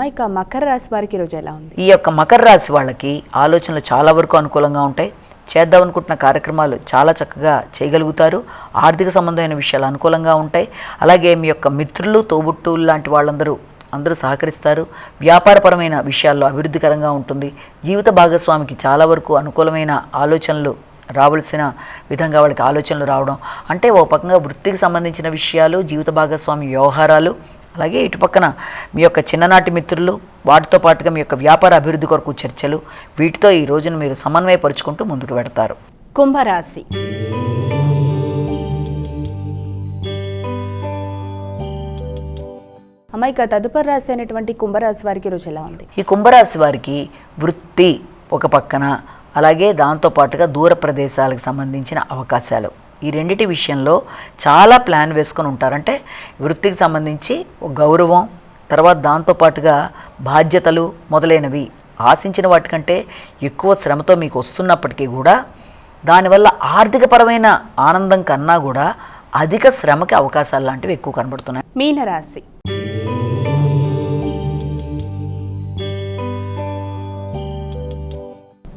అమ్మాయిక మకర రాశి వారికి ఈరోజు ఎలా ఉంది? ఈ యొక్క మకర రాశి వాళ్ళకి ఆలోచనలు చాలా వరకు అనుకూలంగా ఉంటాయి. చేద్దాం అనుకుంటున్న కార్యక్రమాలు చాలా చక్కగా చేయగలుగుతారు. ఆర్థిక సంబంధమైన విషయాలు అనుకూలంగా ఉంటాయి. అలాగే మీ యొక్క మిత్రులు తోబుట్టువులు లాంటి వాళ్ళందరూ అందరూ సహకరిస్తారు. వ్యాపారపరమైన విషయాల్లో అభివృద్ధికరంగా ఉంటుంది. జీవిత భాగస్వామికి చాలా వరకు అనుకూలమైన ఆలోచనలు రావాల్సిన విధంగా వాళ్ళకి ఆలోచనలు రావడం. అంటే ఓ పక్కగా వృత్తికి సంబంధించిన విషయాలు జీవిత భాగస్వామి వ్యవహారాలు అలాగే ఇటు పక్కన మీ యొక్క చిన్ననాటి మిత్రులు వాటితో పాటుగా మీ యొక్క వ్యాపార అభివృద్ధి కొరకు చర్చలు వీటితో ఈ రోజును మీరు సమన్వయపరుచుకుంటూ ముందుకు పెడతారు కుంభరాశి. అమ్మాయిక తదుపరి రాశి అయినటువంటి కుంభరాశి వారికి ఈరోజు ఎలా ఉంది? ఈ కుంభరాశి వారికి వృత్తి ఒక పక్కన అలాగే దాంతోపాటుగా దూర ప్రదేశాలకు సంబంధించిన అవకాశాలు. ఈ రెండిటి విషయంలో చాలా ప్లాన్ వేసుకొని ఉంటారంటే వృత్తికి సంబంధించి ఒక గౌరవం తర్వాత దాంతోపాటుగా బాధ్యతలు మొదలైనవి ఆశించిన వాటికంటే ఎక్కువ శ్రమతో మీకు వస్తున్నప్పటికీ కూడా దానివల్ల ఆర్థికపరమైన ఆనందం కన్నా కూడా అధిక శ్రమకి అవకాశాలు లాంటివి ఎక్కువ కనబడుతున్నాయి. మీనరాశి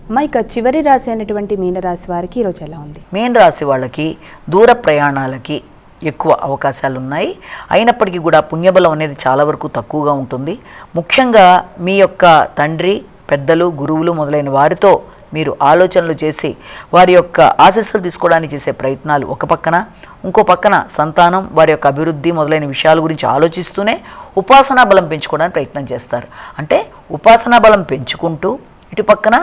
అమ్మాయిక చివరి రాశి అయినటువంటి మీనరాశి వారికి ఈరోజు ఎలా ఉంది? మీన రాశి వాళ్ళకి దూర ప్రయాణాలకి ఎక్కువ అవకాశాలు ఉన్నాయి అయినప్పటికీ కూడా పుణ్యబలం అనేది చాలా వరకు తక్కువగా ఉంటుంది. ముఖ్యంగా మీ యొక్క తండ్రి పెద్దలు గురువులు మొదలైన వారితో మీరు ఆలోచనలు చేసి వారి యొక్క ఆశస్సులు తీసుకోవడానికి చేసే ప్రయత్నాలు ఒక పక్కన ఇంకో పక్కన సంతానం వారి యొక్క అభివృద్ధి మొదలైన విషయాల గురించి ఆలోచిస్తూనే ఉపాసనా బలం పెంచుకోవడానికి ప్రయత్నం చేస్తారు. అంటే ఉపాసనా బలం పెంచుకుంటూ ఇటు పక్కన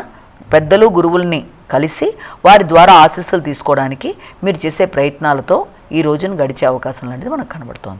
పెద్దలు గురువుల్ని కలిసి వారి ద్వారా ఆశీస్సులు తీసుకోవడానికి మీరు చేసే ప్రయత్నాలతో ఈ రోజును గడిచే అవకాశం లాంటిది మనకు కనబడుతోంది.